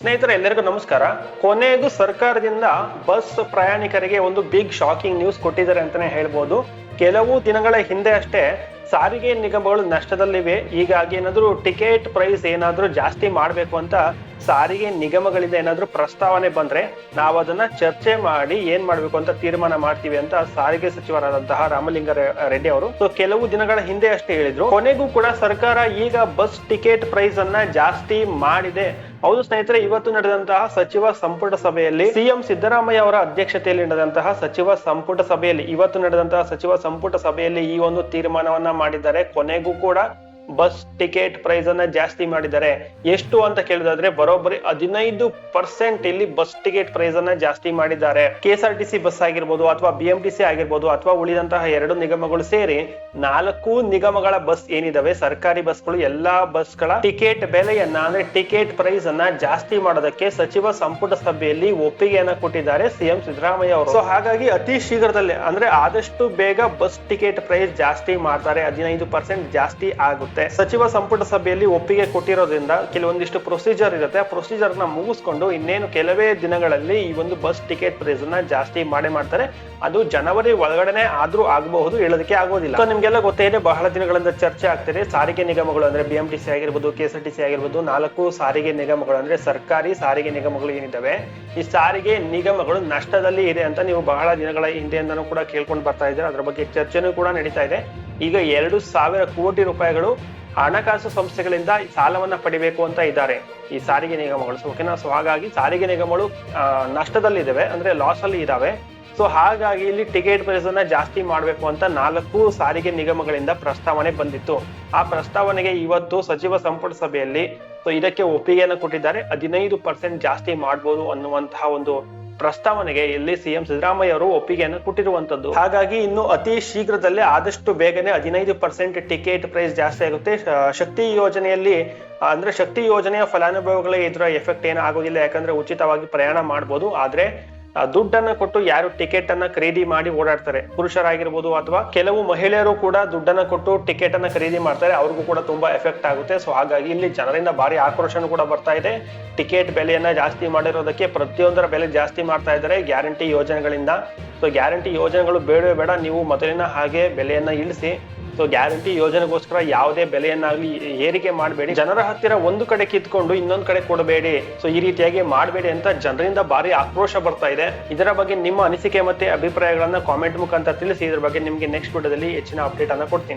ಸ್ನೇಹಿತರೆ, ಎಲ್ಲರಿಗೂ ನಮಸ್ಕಾರ. ಕೊನೆಗೂ ಸರ್ಕಾರದಿಂದ ಬಸ್ ಪ್ರಯಾಣಿಕರಿಗೆ ಒಂದು ಬಿಗ್ ಶಾಕಿಂಗ್ ನ್ಯೂಸ್ ಕೊಟ್ಟಿದ್ದಾರೆ ಅಂತಾನೆ ಹೇಳ್ಬೋದು. ಕೆಲವು ದಿನಗಳ ಹಿಂದೆ ಅಷ್ಟೇ ಸಾರಿಗೆ ನಿಗಮಗಳು ನಷ್ಟದಲ್ಲಿವೆ. ಹೀಗಾಗಿ ಏನಾದರೂ ಟಿಕೆಟ್ ಪ್ರೈಸ್ ಏನಾದರೂ ಜಾಸ್ತಿ ಮಾಡಬೇಕು ಅಂತ ಸಾರಿಗೆ ನಿಗಮಗಳಿಂದ ಏನಾದರೂ ಪ್ರಸ್ತಾವನೆ ಬಂದರೆ ನಾವು ಅದನ್ನು ಚರ್ಚೆ ಮಾಡಿ ಏನು ಮಾಡಬೇಕು ಅಂತ ತೀರ್ಮಾನ ಮಾಡ್ತೀವಿ ಅಂತ ಸಾರಿಗೆ ಸಚಿವರಾದಂತಹ ರಾಮಲಿಂಗ ರೆಡ್ಡಿ ಅವರು. ಸೊ ಕೆಲವು ದಿನಗಳ ಹಿಂದೆ ಅಷ್ಟೇ ಹೇಳಿದರು. ಕೊನೆಗೂ ಕೂಡ ಸರ್ಕಾರ ಈಗ ಬಸ್ ಟಿಕೆಟ್ ಪ್ರೈಸ್ ಅನ್ನ ಜಾಸ್ತಿ ಮಾಡಿದೆ. ಹೌದು ಸ್ನೇಹಿತರೆ, ಇವತ್ತು ನಡೆದಂತಹ ಸಚಿವ ಸಂಪುಟ ಸಭೆಯಲ್ಲಿ ಸಿಎಂ ಸಿದ್ದರಾಮಯ್ಯ ಅವರ ಅಧ್ಯಕ್ಷತೆಯಲ್ಲಿ ನಡೆದಂತಹ ಸಚಿವ ಸಂಪುಟ ಸಭೆಯಲ್ಲಿ, ಇವತ್ತು ನಡೆದಂತಹ ಸಚಿವ ಸಂಪುಟ ಸಭೆಯಲ್ಲಿ ಈ ಒಂದು ತೀರ್ಮಾನವನ್ನ ಮಾಡಿದ್ದಾರೆ. ಕೊನೆಗೂ ಕೂಡ ಬಸ್ ಟಿಕೆಟ್ ಪ್ರೈಸ್ ಅನ್ನ ಜಾಸ್ತಿ ಮಾಡಿದ್ದಾರೆ. ಎಷ್ಟು ಅಂತ ಕೇಳಿದ್ರೆ ಬರೋಬ್ಬರಿ ಹದಿನೈದು ಪರ್ಸೆಂಟ್ ಇಲ್ಲಿ ಬಸ್ ಟಿಕೆಟ್ ಪ್ರೈಸ್ ಅನ್ನ ಜಾಸ್ತಿ ಮಾಡಿದ್ದಾರೆ. K S R T C bus ಆಗಿರ್ಬೋದು ಅಥವಾ ಸಿ ಆಗಿರ್ಬೋದು ಅಥವಾ ಉಳಿದಂತಹ ಎರಡು ನಿಗಮಗಳು ಸೇರಿ ನಾಲ್ಕು ನಿಗಮಗಳ ಬಸ್ ಏನಿದಾವೆ, ಸರ್ಕಾರಿ ಬಸ್ಗಳು ಎಲ್ಲಾ ಬಸ್ಗಳ ಟಿಕೆಟ್ ಬೆಲೆಯನ್ನ ಅಂದ್ರೆ ಟಿಕೆಟ್ ಪ್ರೈಸ್ ಅನ್ನ ಜಾಸ್ತಿ ಮಾಡೋದಕ್ಕೆ ಸಚಿವ ಸಂಪುಟ ಸಭೆಯಲ್ಲಿ ಒಪ್ಪಿಗೆಯನ್ನ ಕೊಟ್ಟಿದ್ದಾರೆ ಸಿಎಂ ಸಿದ್ದರಾಮಯ್ಯ ಅವರು. ಸೊ ಹಾಗಾಗಿ ಅತಿ ಶೀಘ್ರದಲ್ಲೇ ಅಂದ್ರೆ ಆದಷ್ಟು ಬೇಗ ಬಸ್ ಟಿಕೆಟ್ ಪ್ರೈಸ್ ಜಾಸ್ತಿ ಮಾಡ್ತಾರೆ, ಹದಿನೈದು ಪರ್ಸೆಂಟ್ ಜಾಸ್ತಿ ಆಗುತ್ತೆ. ಸಚಿವ ಸಂಪುಟ ಸಭೆಯಲ್ಲಿ ಒಪ್ಪಿಗೆ ಕೊಟ್ಟಿರೋದ್ರಿಂದ ಕೆಲವೊಂದಿಷ್ಟು ಪ್ರೊಸೀಜರ್ ಇರುತ್ತೆ. ಆ ಪ್ರೊಸೀಜರ್ನ ಮುಗಿಸ್ಕೊಂಡು ಇನ್ನೇನು ಕೆಲವೇ ದಿನಗಳಲ್ಲಿ ಈ ಒಂದು ಬಸ್ ಟಿಕೆಟ್ ಪ್ರೈಸ್ನ ಜಾಸ್ತಿ ಮಾಡಿ ಮಾಡ್ತಾರೆ. ಅದು ಜನವರಿ ಒಳಗಡೆನೆ ಆದ್ರೂ ಆಗಬಹುದು, ಹೇಳೋದಕ್ಕೆ ಆಗೋದಿಲ್ಲ. ನಿಮ್ಗೆಲ್ಲ ಗೊತ್ತೇ ಇದೆ, ಬಹಳ ದಿನಗಳಿಂದ ಚರ್ಚೆ ಆಗ್ತಿದೆ. ಸಾರಿಗೆ ನಿಗಮಗಳು ಅಂದ್ರೆ ಬಿಎಂಟಿಸಿ ಆಗಿರ್ಬೋದು K S R T C ಆಗಿರ್ಬೋದು, ನಾಲ್ಕು ಸಾರಿಗೆ ನಿಗಮಗಳು ಅಂದ್ರೆ ಸರ್ಕಾರಿ ಸಾರಿಗೆ ನಿಗಮಗಳು ಏನಿದ್ದಾವೆ. ಈ ಸಾರಿಗೆ ನಿಗಮಗಳು ನಷ್ಟದಲ್ಲಿ ಇದೆ ಅಂತ ನೀವು ಬಹಳ ದಿನಗಳ ಹಿಂದೆಯಿಂದನೂ ಕೂಡ ಕೇಳ್ಕೊಂಡು ಬರ್ತಾ ಇದ್ದಾರೆ. ಅದ್ರ ಬಗ್ಗೆ ಚರ್ಚೆನೂ ಕೂಡ ನಡೀತಾ ಇದೆ. ಈಗ ಎರಡು ಸಾವಿರ ಕೋಟಿ ರೂಪಾಯಿಗಳು ಹಣಕಾಸು ಸಂಸ್ಥೆಗಳಿಂದ ಸಾಲವನ್ನ ಪಡಿಬೇಕು ಅಂತ ಇದ್ದಾರೆ. ಈ ಸಾರಿಗೆ ನಿಗಮಗಳು. ಸೊ ಓಕೆನಾ? ಸೊ ಹಾಗಾಗಿ ಸಾರಿಗೆ ನಿಗಮಗಳು ನಷ್ಟದಲ್ಲಿದ್ದಾವೆ. ಅಂದ್ರೆ ಲಾಸ್ ಅಲ್ಲಿ ಇದಾವೆ ಸೊ ಹಾಗಾಗಿ ಇಲ್ಲಿ ಟಿಕೆಟ್ ಪ್ರೈಸ್ ಅನ್ನ ಜಾಸ್ತಿ ಮಾಡಬೇಕು ಅಂತ ನಾಲ್ಕು ಸಾರಿಗೆ ನಿಗಮಗಳಿಂದ ಪ್ರಸ್ತಾವನೆ ಬಂದಿತ್ತು. ಆ ಪ್ರಸ್ತಾವನೆಗೆ ಇವತ್ತು ಸಚಿವ ಸಂಪುಟ ಸಭೆಯಲ್ಲಿ ಸೊ ಇದಕ್ಕೆ ಒಪ್ಪಿಗೆಯನ್ನು ಕೊಟ್ಟಿದ್ದಾರೆ. ಹದಿನೈದು ಪರ್ಸೆಂಟ್ ಜಾಸ್ತಿ ಮಾಡ್ಬೋದು ಅನ್ನುವಂತಹ ಒಂದು ಪ್ರಸ್ತಾವನೆಗೆ ಇಲ್ಲಿ ಸಿಎಂ ಸಿದ್ದರಾಮಯ್ಯ ಅವರು ಒಪ್ಪಿಗೆಯನ್ನು ಕೊಟ್ಟಿರುವಂತದ್ದು ಹಾಗಾಗಿ ಇನ್ನು ಅತಿ ಶೀಘ್ರದಲ್ಲೇ ಆದಷ್ಟು ಬೇಗನೆ ಹದಿನೈದು ಪರ್ಸೆಂಟ್ ಟಿಕೆಟ್ ಪ್ರೈಸ್ ಜಾಸ್ತಿ ಆಗುತ್ತೆ. ಶಕ್ತಿ ಯೋಜನೆಯಲ್ಲಿ, ಅಂದ್ರೆ ಶಕ್ತಿ ಯೋಜನೆಯ ಫಲಾನುಭವಿಗಳಿಗೆ ಇದರ ಎಫೆಕ್ಟ್ ಏನು ಆಗೋದಿಲ್ಲ ಯಾಕಂದ್ರೆ ಉಚಿತವಾಗಿ ಪ್ರಯಾಣ ಮಾಡಬಹುದು ಆದ್ರೆ ದುಡ್ಡನ್ನ ಕೊಟ್ಟು ಯಾರು ಟಿಕೆಟ್ ಅನ್ನ ಖರೀದಿ ಮಾಡಿ ಓಡಾಡ್ತಾರೆ. ಪುರುಷರಾಗಿರ್ಬೋದು ಅಥವಾ ಕೆಲವು ಮಹಿಳೆಯರು ಕೂಡ ದುಡ್ಡನ್ನ ಕೊಟ್ಟು ಟಿಕೆಟ್ ಅನ್ನ ಖರೀದಿ ಮಾಡ್ತಾರೆ. ಅವ್ರಿಗೂ ಕೂಡ ತುಂಬಾ ಎಫೆಕ್ಟ್ ಆಗುತ್ತೆ. ಸೊ ಹಾಗಾಗಿ ಇಲ್ಲಿ ಜನರಿಂದ ಭಾರಿ ಆಕ್ರೋಶನೂ ಕೂಡ ಬರ್ತಾ ಇದೆ. ಟಿಕೆಟ್ ಬೆಲೆಯನ್ನ ಜಾಸ್ತಿ ಮಾಡಿರೋದಕ್ಕೆ ಪ್ರತಿಯೊಂದರ ಬೆಲೆ ಜಾಸ್ತಿ ಮಾಡ್ತಾ ಇದ್ದಾರೆ ಗ್ಯಾರಂಟಿ ಯೋಜನೆಗಳಿಂದ. ಸೊ ಗ್ಯಾರಂಟಿ ಯೋಜನೆಗಳು ಬೇಡವೇ ಬೇಡ. ನೀವು ಮೊದಲಿನ ಹಾಗೆ ಬೆಲೆಯನ್ನ ಇಳಿಸಿ. ಸೊ ಗ್ಯಾರಂಟಿ ಯೋಜನೆಗೋಸ್ಕರ ಯಾವುದೇ ಬೆಲೆಯನ್ನಾಗಲಿ ಏರಿಕೆ ಮಾಡಬೇಡಿ. ಜನರ ಹತ್ತಿರ ಒಂದು ಕಡೆ ಕಿತ್ಕೊಂಡು ಇನ್ನೊಂದು ಕಡೆ ಕೊಡಬೇಡಿ. ಸೊ ಈ ರೀತಿಯಾಗಿ ಮಾಡಬೇಡಿ ಅಂತ ಜನರಿಂದ ಭಾರಿ ಆಕ್ರೋಶ ಬರ್ತಾ ಇದೆ. ಇದರ ಬಗ್ಗೆ ನಿಮ್ಮ ಅನಿಸಿಕೆ ಮತ್ತೆ ಅಭಿಪ್ರಾಯಗಳನ್ನ ಕಾಮೆಂಟ್ ಮುಖಾಂತರ ತಿಳಿಸಿ. ಇದ್ರ ಬಗ್ಗೆ ನಿಮಗೆ ನೆಕ್ಸ್ಟ್ ವಿಡಿಯೋದಲ್ಲಿ ಹೆಚ್ಚಿನ ಅಪ್ಡೇಟ್ ಅನ್ನ ಕೊಡ್ತೀನಿ.